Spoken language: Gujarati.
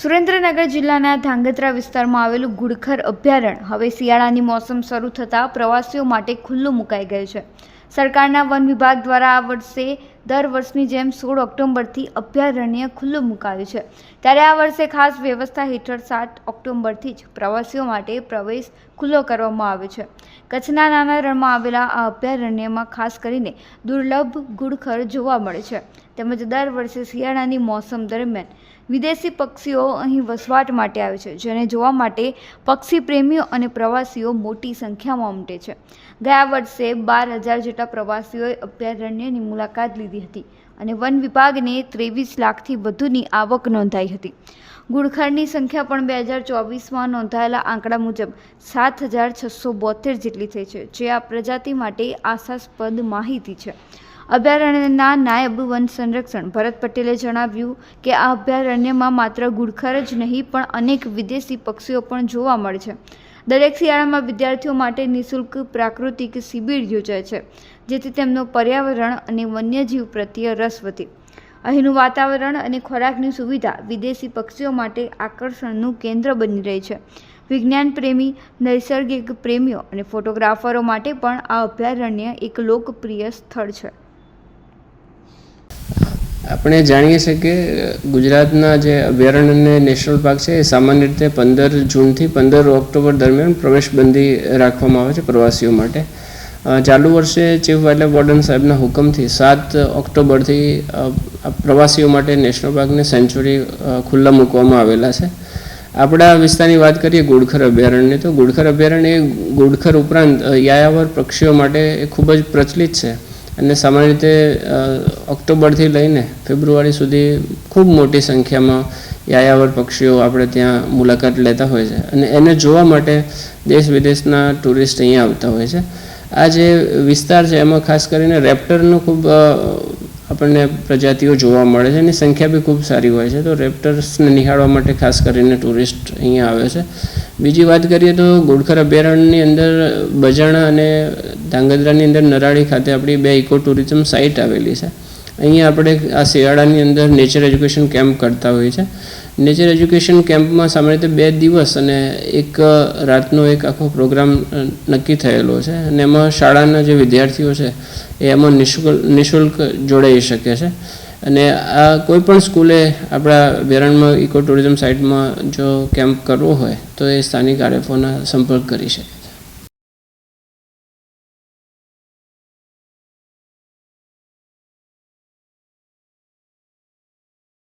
સુરેન્દ્રનગર જિલ્લાના ધાંગધ્રા વિસ્તારમાં આવેલું ગુડખર અભયારણ્ય હવે શિયાળાની મોસમ શરૂ થતાં પ્રવાસીઓ માટે ખુલ્લું મુકાઈ ગયું છે. સરકારના વન વિભાગ દ્વારા આ વર્ષે દર વર્ષની જેમ સોળ ઓક્ટોબરથી અભયારણ્ય ખુલ્લું મુકાયું છે. ત્યારે આ વર્ષે ખાસ વ્યવસ્થા હેઠળ સાત ઓક્ટોબરથી જ પ્રવાસીઓ માટે પ્રવેશ ખુલ્લો કરવામાં આવ્યો છે. કચ્છના નાના રણમાં આવેલા આ અભયારણ્યમાં ખાસ કરીને દુર્લભ ગુડખર જોવા મળે છે. તેમજ દર વર્ષે શિયાળાની મોસમ દરમિયાન વિદેશી પક્ષીઓ અહીં વસવાટ માટે આવે છે, જેને જોવા માટે પક્ષી પ્રેમીઓ અને પ્રવાસીઓ મોટી સંખ્યામાં ઉમટે છે. ગયા વર્ષે બાર હજાર જેટલા પ્રવાસીઓએ અભયારણ્યની મુલાકાત લીધી હતી અને વન વિભાગને ત્રેવીસ લાખથી વધુની આવક નોંધાઈ હતી. ગુડખરની સંખ્યા પણ બે હજાર ચોવીસમાં નોંધાયેલા આંકડા મુજબ સાત હજાર છસો બોતેર જેટલી થઈ છે, જે આ પ્રજાતિ માટે આશાસ્પદ માહિતી છે. અભયારણ્યના નાયબ વન સંરક્ષણ ભરત પટેલે જણાવ્યું કે આ અભયારણ્યમાં માત્ર ગુડખર જ નહીં, પણ અનેક વિદેશી પક્ષીઓ પણ જોવા મળે છે. દરેક શિયાળામાં વિદ્યાર્થીઓ માટે નિઃશુલ્ક પ્રાકૃતિક શિબિર યોજાય છે, જેથી તેમનો પર્યાવરણ અને વન્યજીવ પ્રત્યે રસ વધે. અહીંનું વાતાવરણ અને ખોરાકની સુવિધા વિદેશી પક્ષીઓ માટે આકર્ષણનું કેન્દ્ર બની રહી છે. વિજ્ઞાન પ્રેમી, નૈસર્ગિક પ્રેમીઓ અને ફોટોગ્રાફરો માટે પણ આ અભયારણ્ય એક લોકપ્રિય સ્થળ છે. આપણે જાણીએ છીએ કે ગુજરાતના જે અભયારણ્ય નેશનલ પાર્ક છે, એ સામાન્ય રીતે પંદર જૂનથી પંદર ઓક્ટોબર દરમિયાન પ્રવેશબંધી રાખવામાં આવે છે પ્રવાસીઓ માટે. ચાલુ વર્ષે ચીફ વાઇલ્ડ વોર્ડન સાહેબના હુકમથી સાત ઓક્ટોબરથી પ્રવાસીઓ માટે નેશનલ પાર્કને સેન્ચુરી ખુલ્લા મૂકવામાં આવેલા છે. આપણા વિસ્તારની વાત કરીએ ગુડખર અભયારણ્ય તો ગુડખર અભયારણ્ય એ ગુડખર ઉપરાંત યાયાવર પક્ષીઓ માટે એ ખૂબ જ પ્રચલિત છે. અને સામાન્ય રીતે ઓક્ટોબરથી લઈને ફેબ્રુઆરી સુધી ખૂબ મોટી સંખ્યામાં યાયાવર પક્ષીઓ આપણે ત્યાં મુલાકાત લેતા હોય છે. અને એને જોવા માટે દેશ વિદેશના ટુરિસ્ટ અહીંયા આવતા હોય છે. આ જે વિસ્તાર છે, એમાં ખાસ કરીને રેપ્ટરનું ખૂબ આપણને પ્રજાતિઓ જોવા મળે છે. એની સંખ્યા બી ખૂબ સારી હોય છે. તો રેપ્ટર્સને નિહાળવા માટે ખાસ કરીને ટુરિસ્ટ અહીંયા આવે છે. બીજી વાત કરીએ તો ગોળખર અભયારણ્યની અંદર બજાણા અને ધાંગધ્રાની અંદર નરાળી ખાતે આપણી બે ઇકો ટુરિઝમ સાઇટ આવેલી છે. અહીંયા આપણે આ શિયાળાની અંદર નેચર એજ્યુકેશન કેમ્પ કરતા હોઈએ છીએ. નેચર એજ્યુકેશન કેમ્પમાં સામાન્ય રીતે બે દિવસ અને એક રાતનો એક આખો પ્રોગ્રામ નક્કી થયેલો છે અને એમાં શાળાના જે વિદ્યાર્થીઓ છે, એ એમાં નિઃશુલ્ક નિઃશુલ્ક જોડાઈ શકે છે. અને આ કોઈ પણ સ્કૂલે આપણા વેરણમાં ઇકો ટુરિઝમ સાઇટમાં જો કેમ્પ કરવો હોય, તો એ સ્થાનિક આરએફઓના સંપર્ક કરી શકે.